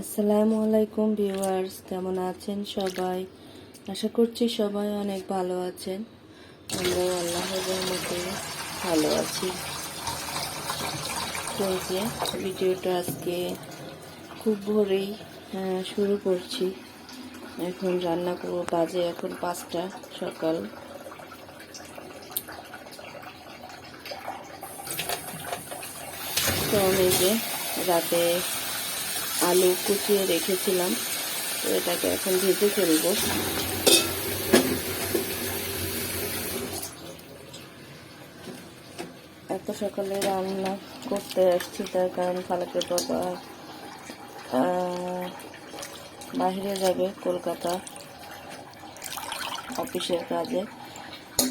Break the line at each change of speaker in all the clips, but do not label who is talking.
আসসালামু আলাইকুম ভিউয়ার্স, কেমন আছেন সবাই? আশা করছি সবাই অনেক ভালো আছেন। আমরাও আল্লাহর রহমতে ভালো আছি। তো যে ভিডিওটা আজকে খুব ভোরেই শুরু করছি। এখন রান্না করব, বাজে এখন পাঁচটা সকাল। তো আমি যে রাতে আলু কুচিয়ে রেখেছিলাম, তো এটাকে এখন ভেজে ফেলব। এত সকালে রান্না করতে আসছি, তার কারণ ফালাকের বাবা বাহিরে যাবে কলকাতা অফিসের কাজে।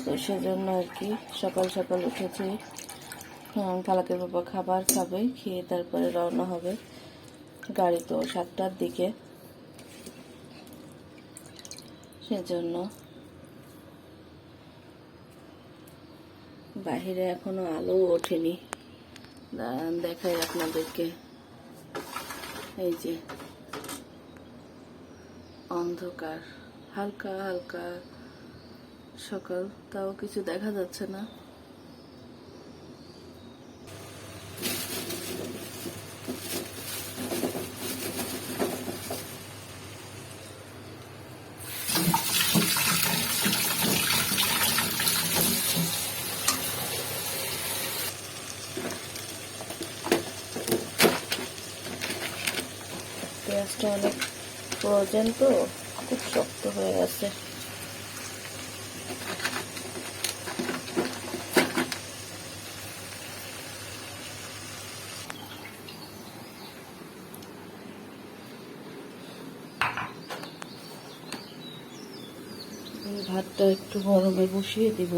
তো সেজন্য আর কি সকাল সকাল উঠেছি। ফালাকের বাবা খাবার খাবে, খেয়ে তারপরে রওনা হবে। গাড়ি তো সাতটার দিকে। সেজন্য বাহিরে এখনও আলো ওঠেনি। দাঁড়ান, দেখাই আপনাদেরকে। এই যে অন্ধকার, হালকা হালকা সকাল, তাও কিছু দেখা যাচ্ছে না। পেঁয়াজটা অনেক ফ্রোজেন তো খুব শক্ত হয়ে গেছে। ভাতটা একটু গরমে বসিয়ে দিব।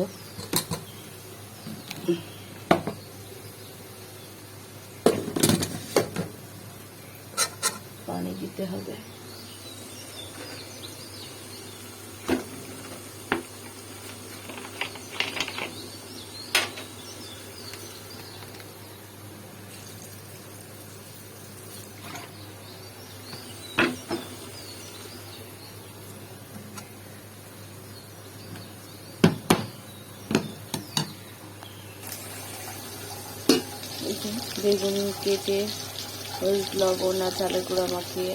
যে বেগুন কেটে ওই লবণ আর চালের গুঁড়া মাখিয়ে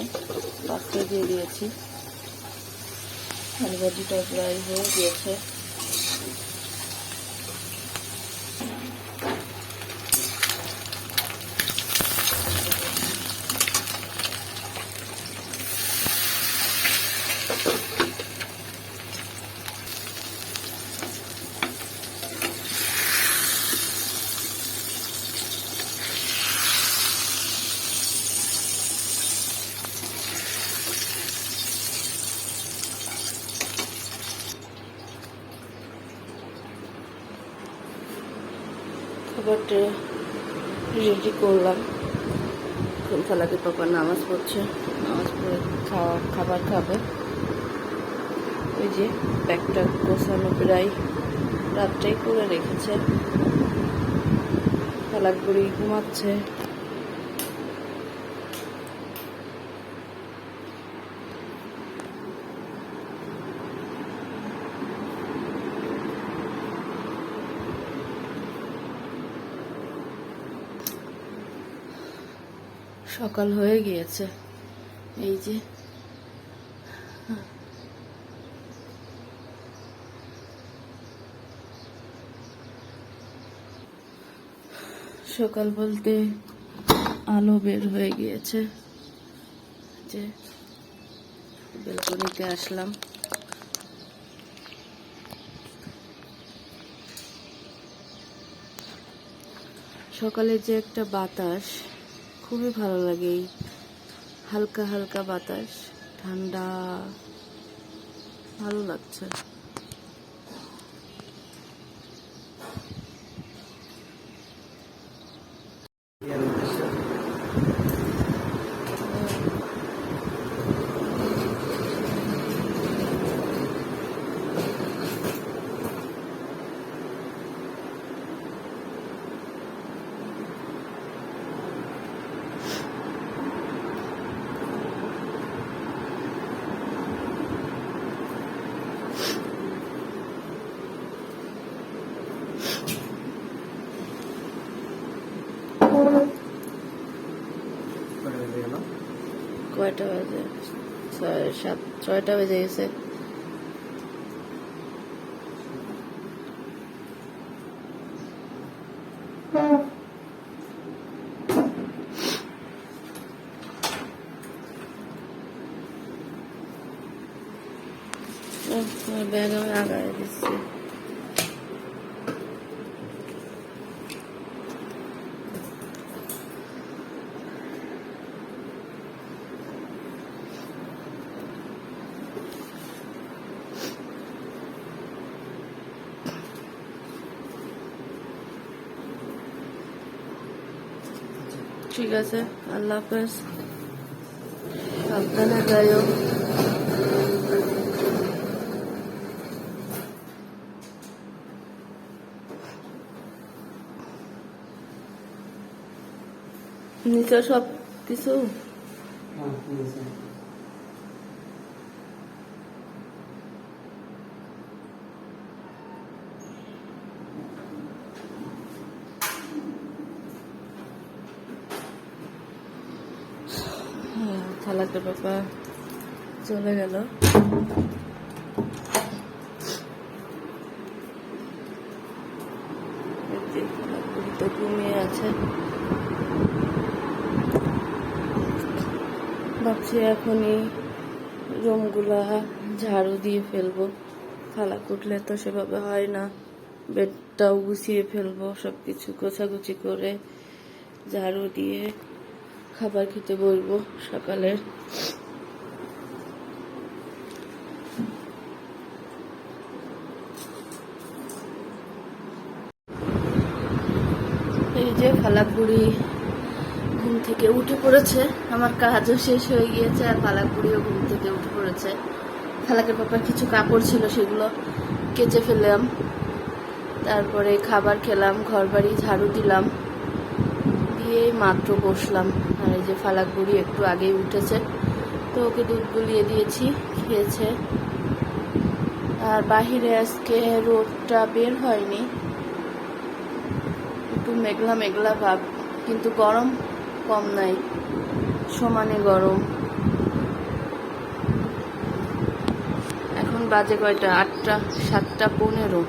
পাত্র দিয়ে দিয়েছি। আলু ভাজিটা প্রায় হয়ে গিয়েছে। খাবারটা রেডি করলাম। এখন ফালাকে পাপা নামাজ পড়ছে। নামাজ পড়ে খাওয়া, খাবার খাবে। ওই যে ব্যাগটা গোছানো প্রায় রাতটাই করে রেখেছে। ফালাক বুড়ি ঘুমাচ্ছে। সকাল হয়ে গিয়েছে। এই যে। সকাল বলতে আলো বের হয়ে গিয়েছে। যে বেলকনিতে আসলাম। সকালে যে একটা বাতাস খুবই ভালো লাগে এই হালকা হালকা বাতাস ঠান্ডা ভালো লাগছে। কয়টা বাজে। ছয় সাত ছয়টা বেজে গেছে ব্যাগ আমি আগায় দিচ্ছি ঠিক আছে আল্লাহ হাফেজ। সাবধানে যাইও। নিচে সব কিছু থালাতে বাবা চলে গেল। তো ঘুমিয়ে আছে। ভাবছি এখনই রুমগুলা ঝাড়ু দিয়ে ফেলব। থালা কুটলে তো সেভাবে হয় না। বেডটাও গুছিয়ে ফেলব সব কিছু গোছাগুছি করে ঝাড়ু দিয়ে। খাবার খেতে বলব সকালের এই যে ফালাকপুরি ঘুম থেকে উঠে পড়েছে। আমার কাজও শেষ হয়ে গিয়েছে আর ফালাকপুরিও ঘুম থেকে উঠে পড়েছে। ফালাকের পাপার কিছু কাপড় ছিল, সেগুলো কেচে ফেললাম। তারপরে খাবার খেলাম ঘর বাড়ি ঝাড়ু দিলাম, দিয়ে মাত্র বসলাম। আর এই যে ফালাক বুড়ি একটু আগেই উঠেছে, তো ওকে দুধ গুলিয়ে দিয়েছি, খেয়েছে। আর বাহিরে আজকে রোদটা বের হয়নি। একটু মেঘলা মেঘলা ভাব, কিন্তু গরম কম নাই, সমানে গরম। এখন বাজে কয়টা? আটটা, সাতটা পনেরো।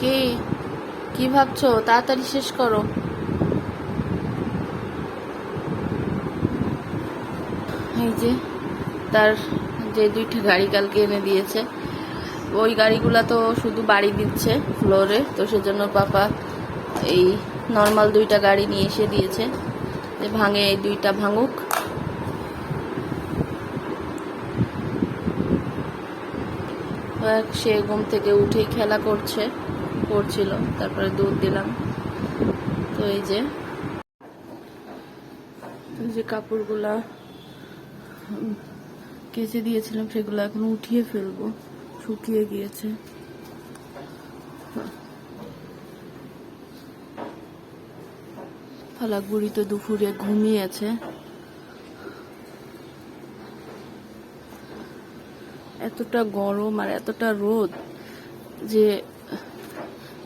কি কি ভাবছ? তাড়াতাড়ি শেষ করো। এই যে, তার যে দুইটা গাড়ি কালকে এনে দিয়েছে। ওই গাড়িগুলা তো শুধু বাড়ি দিচ্ছে ফ্লোরে, তো সেজন্য পাপা এই নর্মাল দুইটা গাড়ি নিয়ে এসে দিয়েছে। যে ভাঙে এই দুইটা ভাঙুক। সে ঘুম থেকে উঠেই খেলা করছে। করছিল, তারপরে দুধ দিলাম। তো এই যে যে কাপড়গুলা কেচে দিয়েছিলাম, সেগুলো এখন উঠিয়ে ফেলব, শুকিয়ে গিয়েছে। ফালাক বুড়ি তো দুপুরে ঘুমিয়েছে। এতটা গরম আর এতটা রোদ যে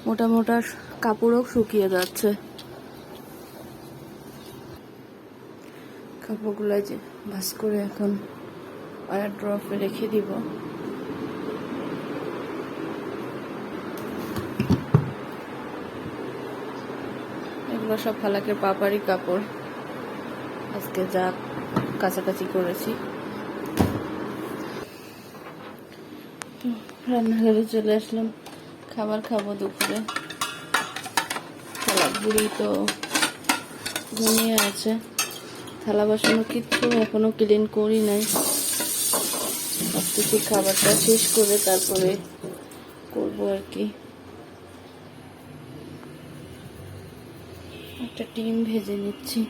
মোটা মোটা কাপড়ও শুকিয়ে যাচ্ছে। কাপড়গুলো যে ভাস করে এখন ওয়ার ড্রপে রেখে দিব। এগুলো সব ফালাকের পাপারই কাপড়। আজকে যা কাছাকাছি করেছি। রান্নাঘরে চলে আসলাম। খাবার খাব দুপুরে। থালা বুড়ি তো ঘুমিয়ে আছে। থালা বাসনও কিচ্ছু এখনও ক্লিন করি নাই। ভাবতেছি খাবারটা শেষ করে তারপরে করব আর কি। একটা ডিম ভেজে নিচ্ছি।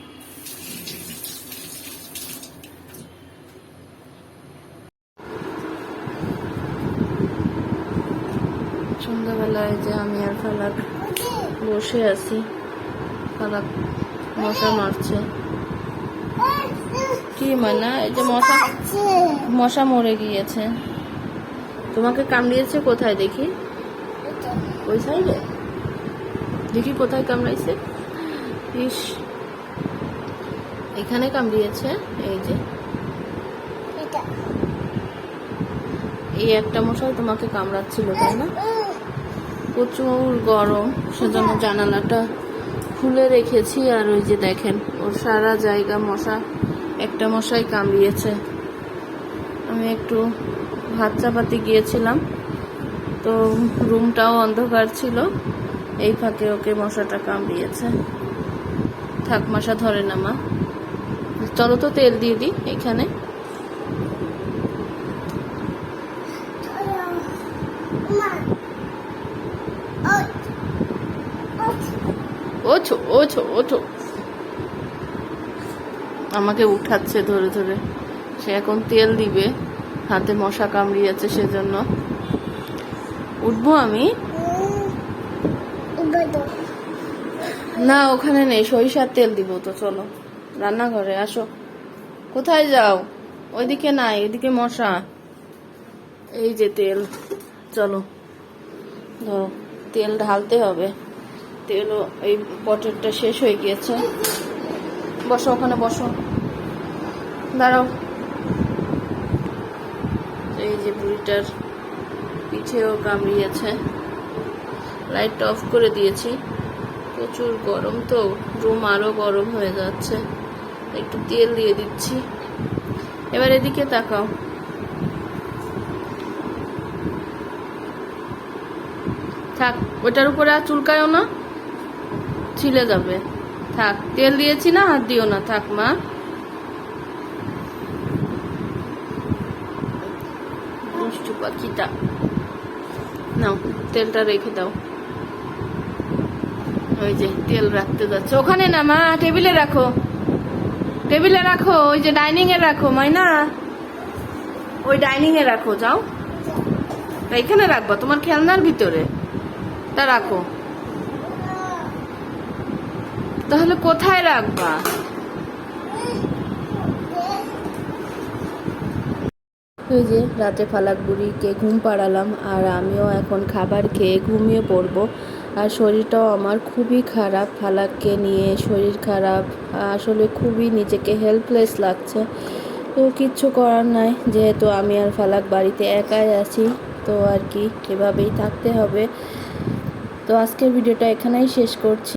সন্ধ্যাবেলায় যে আমি আর ফালাক বসে আছি। ফালাক মশা মারছে। কি মানা? এই যে মশা মশা মরে গিয়েছে। তোমাকে কামড়িয়েছে কোথায় দেখি? ওই সাইডে? দেখি কোথায় কামড়াইছে। ইস। এখানে কামড়িয়েছে? এই যে। এই একটা মশাই তোমাকে কামড়াচ্ছিল তাই না? প্রচুর গরম, সেজন্য জানালাটা খুলে রেখেছি। আর ওই যে দেখেন, ওর সারা জায়গা মশা, একটা মশাই কামড়িয়েছে। আমি একটু ভাত চাপাতে গিয়েছিলাম, তো রুমটাও অন্ধকার ছিল। এই ফাঁকে ওকে মশাটা কামড়িয়েছে। থাক, মশা ধরে না মা। চলো তো তেল দিয়ে দিই এখানে। ওছো ওছো ওছো আমাকে উঠাচ্ছে ধরে ধরে। সে এখন তেল দিবে হাতে মশা কামড়িয়েছে সেজন্য। উঠবো আমি? না ওখানে নেই সরিষার তেল দিব তো চলো। রান্নাঘরে আসো। কোথায় যাও? ওইদিকে নাই এদিকে মশা। এই যে তেল চলো। ধরো তেল ঢালতে হবে। তেলও এই পটেরটা শেষ হয়ে গিয়েছে। বসো, ওখানে বসো। দাঁড়াও। এই যে বুড়িটার পিঠেও কামড়িয়েছে। লাইটটা অফ করে দিয়েছি। প্রচুর গরম তো রুম আরও গরম হয়ে যাচ্ছে। একটু তেল দিয়ে দিচ্ছি। এবার এদিকে তাকাও। থাক ওটার উপরে আর চুলকায়ও না। ছিলে যাবে। থাক, তেল দিয়েছি না হাত দিও না, থাক মা। দুষ্টু পাখিটা। নাও, তেলটা রেখে দাও। ওই যে, তেল রাখতে যাচ্ছে। ওখানে না মা, টেবিলে রাখো। টেবিলে রাখো, ওই যে ডাইনিং এ রাখো, মাইনা। ওই ডাইনিং এ রাখো, যাও। এখানে রাখবা, তোমার খেলনার ভিতরে। তা রাখো। তাহলে কোথায় রাখবা? ওই যে, রাতে ফালাক বুড়িকে ঘুম পাড়ালাম আর আমিও এখন খাবার খেয়ে ঘুমিয়ে পড়ব। আর শরীরটাও আমার খুবই খারাপ। ফালাককে নিয়ে শরীর খারাপ। আসলে খুবই নিজেকে হেল্পলেস লাগছে। তো কিচ্ছু করার নাই। যেহেতু আমি আর ফালাক বাড়িতে একাই আছি, তো আর কি এভাবেই থাকতে হবে। তো আজকের ভিডিওটা এখানেই শেষ করছি।